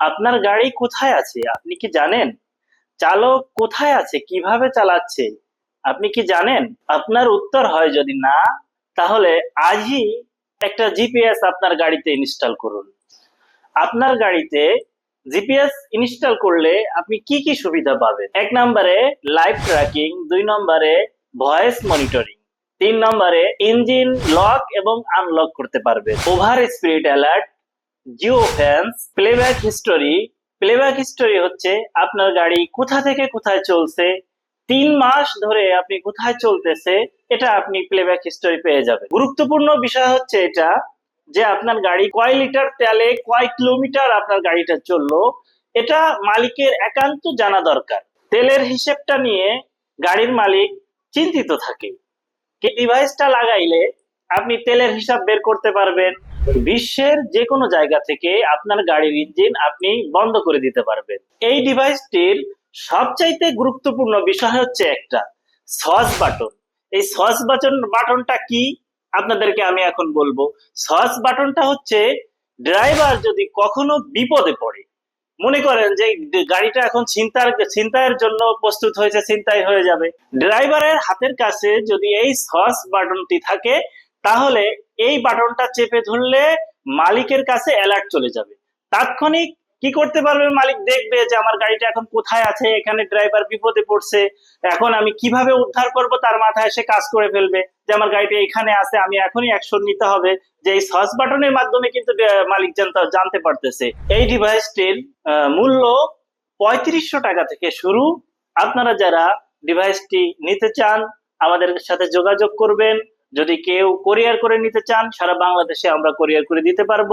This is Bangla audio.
আপনার গাড়ি কোথায় আছে? আপনি কি জানেন? চালক কোথায় আছে? কীভাবে চালাচ্ছে? আপনি কি জানেন? আপনার উত্তর হয় যদি না, তাহলে আজই একটা জিপিএস আপনার গাড়িতে ইনস্টল করুন। আপনার গাড়িতে জিপিএস ইনস্টল করলে আপনি কি কি সুবিধা পাবেন? এক নম্বরে লাইভ ট্র্যাকিং, দুই নম্বরে ভয়েস মনিটরিং, তিন নম্বরে ইঞ্জিন লক এবং আনলক করতে পারবে over speed alert geofence playback history playback history হচ্ছে আপনার গাড়ি কোথা থেকে কোথায় চলছে, তিন মাস ধরে আপনি কোথায় চলতেছে, এটা আপনি প্লেব্যাক হিস্টোরি পেয়ে যাবেন। গুরুত্বপূর্ণ বিষয় হচ্ছে এটা যে আপনার গাড়ি কয় লিটার তেলে কয় কিলোমিটার আপনার গাড়িটা চলল, এটা মালিকের একান্ত জানা দরকার। তেলের হিসেবটা নিয়ে গাড়ির মালিক চিন্তিত থাকে। ডিভাইসটা লাগাইলে আপনি তেলের হিসাব বের করতে পারবেন বিশ্বের যে কোনো জায়গা থেকে আপনার গাড়ির ইঞ্জিন আপনি বন্ধ করে দিতে পারবেন। এই ডিভাইসটির সবচাইতে গুরুত্বপূর্ণ বিষয় হচ্ছে একটা সস বাটন। এই সস বাটন, বাটনটা কি? আপনাদেরকে আমি এখন বলব। সস বাটনটা হচ্ছে, ড্রাইভার যদি কখনো বিপদে পড়ে, মনে করেন যে গাড়িটা এখন ছিনতার ছিনতাইয়ের জন্য প্রস্তুত হয়েছে, ছিনতাই হয়ে যাবে। ড্রাইভারের হাতের কাছে যদি এই সস বাটনটি থাকে তাহলে এই বাটনটা চেপে ধরলে মালিকের কাছে অ্যালার্ট চলে যাবে। তাৎক্ষণিক কি করতে পারবে মালিক? দেখবে যে আমার গাড়িটা এখন কোথায় আছে, এখানে ড্রাইভার বিপদে পড়ছে, এখন আমি কীভাবে উদ্ধার করব তার মাথায় এসে কাজ করে ফেলবে যে আমার গাড়িটা এখানে আছে, আমি এখনই অ্যাকশন নিতে হবে, যে এই সস বাটনের মাধ্যমে কিন্তু মালিক জানতে পারতেছে। এই ডিভাইসটির মূল্য পঁয়ত্রিশশো টাকা থেকে শুরু। আপনারা যারা ডিভাইসটি নিতে চান, আমাদের সাথে যোগাযোগ করবেন। যদি কেউ কোরিয়ার করে নিতে চান সারা বাংলাদেশে আমরা কোরিয়ার করে দিতে পারব।